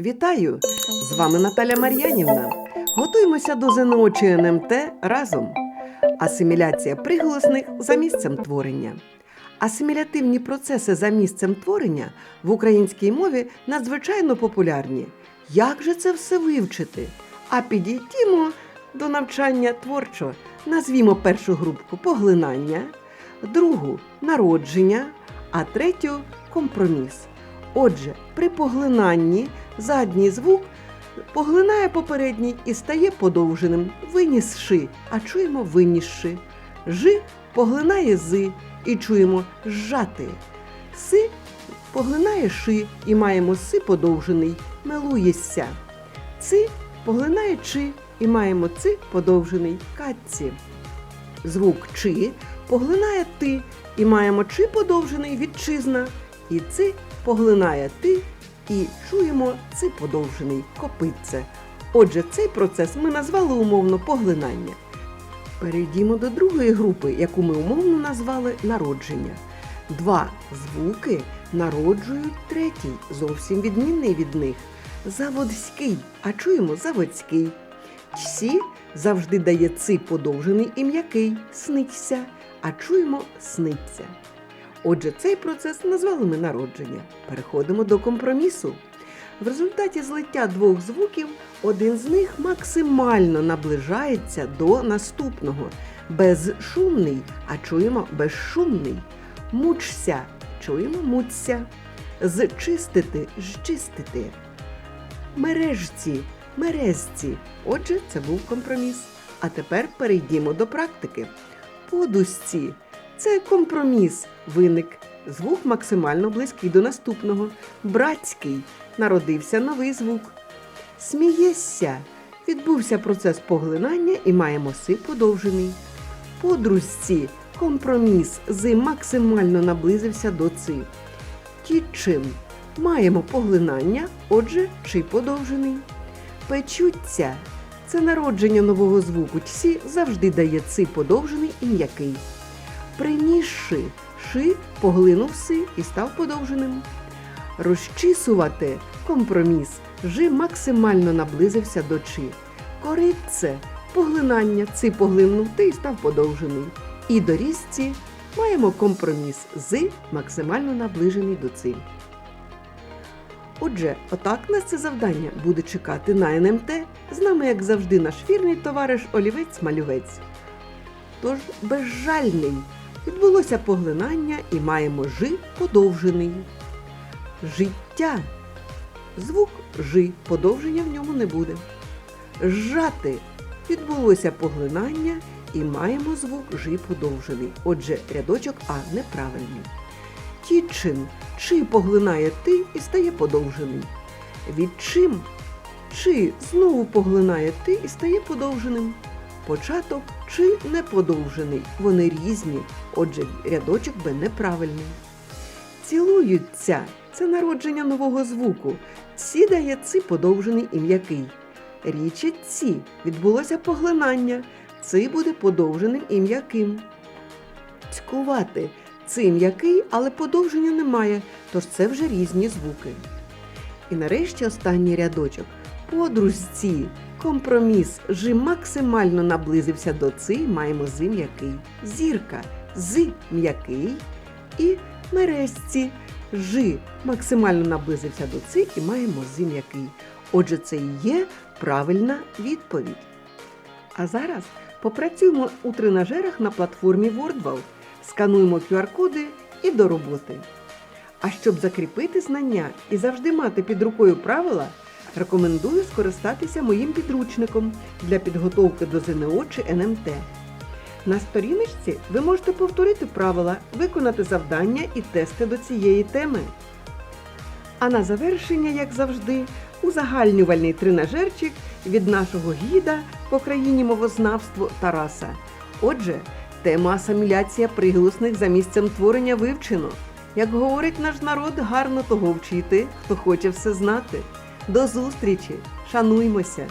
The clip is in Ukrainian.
Вітаю! З вами Наталя Мар'янівна. Готуємося до ЗНО чи НМТ разом. Асиміляція приголосних за місцем творення. Асимілятивні процеси за місцем творення в українській мові надзвичайно популярні. Як же це все вивчити? А підійдімо до навчання творчо. Назвімо першу групку поглинання, другу народження, а третю компроміс. Отже, при поглинанні задній звук поглинає попередній і стає подовженим. Виніс ши, а чуємо винісши. Жи поглинає зи і чуємо зжати. Си поглинає ши і маємо си подовжений, милуєшся. Ци поглинає чи і маємо ци подовжений катці. Звук чи поглинає ти і маємо чи подовжений вітчизна. І ци поглинає ти і чуємо ци подовжений копитце. Отже, цей процес ми назвали умовно поглинання. Перейдімо до другої групи, яку ми умовно назвали народження. Два звуки народжують третій, зовсім відмінний від них. Заводський, а чуємо заводський. Сі завжди дає ци подовжений і м'який сниться, а чуємо сниться. Отже, цей процес назвали ми народження. Переходимо до компромісу. В результаті злиття двох звуків один з них максимально наближається до наступного. Безшумний, а чуємо безшумний. Мучся, чуємо муться. Зчистити, зчистити. Мережці, мерезці. Отже, це був компроміс. А тепер перейдімо до практики. Подусці це компроміс виник. Звук максимально близький до наступного. Братський народився новий звук. Смієшся. Відбувся процес поглинання і маємо си подовжений. Подружці компроміс з максимально наблизився до ци. Тічим маємо поглинання, отже, чи подовжений. Печуться це народження нового звуку. Тсі завжди дає ци подовжений і м'який. Принісши ши поглинув си і став подовженим. Розчісувати компроміс жи максимально наблизився до чи. Коритце поглинання ци поглинув ти і став подовжений. І до різці маємо компроміс з максимально наближений до ци. Отже, отак нас це завдання буде чекати на НМТ. З нами, як завжди, наш вірний товариш Олівець-Малювець. Тож безжальний. Відбулося поглинання і маємо жи подовжений. Життя. Звук жи, подовження в ньому не буде. Жати. Відбулося поглинання і маємо звук жи подовжений. Отже, рядочок А неправильний. Тічин. Чи поглинає ти і стає подовжений. Відчим. Чи знову поглинає ти і стає подовженим. Початок чи не подовжений. Вони різні. Отже, рядочок Б неправильний. Цілуються це народження нового звуку. Ці дає ци подовжений і м'який. Річі ці відбулося поглинання. Ци буде подовженим і м'яким. Цькувати ци м'який, але подовження немає, тож це вже різні звуки. І нарешті останній рядочок. Подружці. Компроміс жи максимально наблизився до ци, маємо зи м'який. Зірка з м'який. І мережці жи максимально наблизився до ци і маємо зи м'який. Отже, це і є правильна відповідь. А зараз попрацюємо у тренажерах на платформі WordWall. Скануємо QR-коди і до роботи. А щоб закріпити знання і завжди мати під рукою правила, рекомендую скористатися моїм підручником для підготовки до ЗНО чи НМТ. На сторіночці ви можете повторити правила, виконати завдання і тести до цієї теми. А на завершення, як завжди, узагальнювальний тренажерчик від нашого гіда по країні мовознавству Тараса. Отже, тема асиміляція приголосних за місцем творення вивчено. Як говорить наш народ, гарно того вчити, хто хоче все знати. До зустрічі! Шануймося!